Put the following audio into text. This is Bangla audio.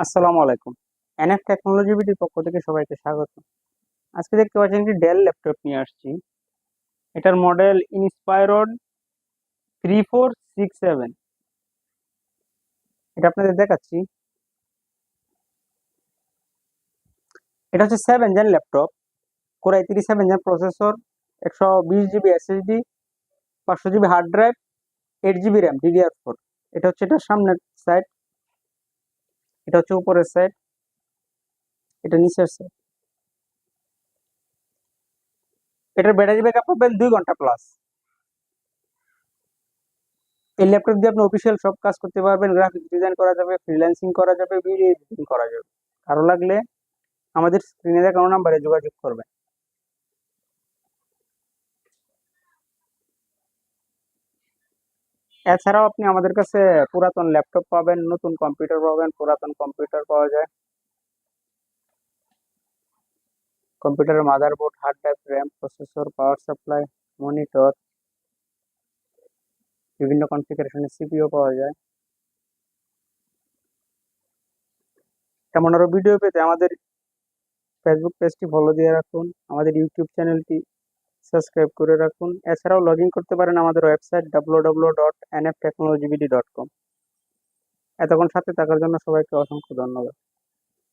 আসসালামু আলাইকুম। এনএফ টেকনোলজি বিডির পক্ষ থেকে সবাইকে স্বাগত। আজকে দেখতে পাচ্ছেন একটি ডেল ল্যাপটপ নিয়ে আসছি। এটার model inspired three four six seven এটা আপনাদের দেখাচ্ছি। এটা হচ্ছে seven gen laptop core i three seven gen processor একশো বিশ জিবি এসএসডি পাঁচশো GB hard drive eight GB RAM DDR four এটা হচ্ছে এটার সামনের সাইড এটা হচ্ছে উপরের সাইড এটা নিচের সাইড এটার ব্যাটারি ব্যাকআপ পাবেন দুই ঘণ্টা প্লাস এই ল্যাপটপ দিয়ে আপনি অফিসিয়াল সব কাজ করতে পারবেন গ্রাফিক ডিজাইন করা যাবে ফ্রিল্যান্সিং করা যাবে ভিডিও এডিটিং করা যাবে। আরও লাগলে আমাদের স্ক্রিনে দেখানো নাম্বারে যোগাযোগ করবেন। এছাড়াও আপনি আমাদের কাছে পুরাতন ল্যাপটপ পাবেন, নতুন কম্পিউটার পাবেন, পুরাতন কম্পিউটার পাওয়া যায়। কম্পিউটারের motherboard hard drive RAM processor power supply monitor বিভিন্ন কনফিগারেশনের সিপিও পাওয়া যায়। তেমন আরও ভিডিও পেতে আমাদের ফেসবুক পেজটি ফলো দিয়ে রাখুন। আমাদের ইউটিউব চ্যানেলটি সাবস্ক্রাইব করে রাখুন। এছাড়াও লগ করতে পারেন আমাদের website W dot N F technology BD dot com এতক্ষণ সাথে থাকার জন্য সবাইকে অসংখ্য ধন্যবাদ।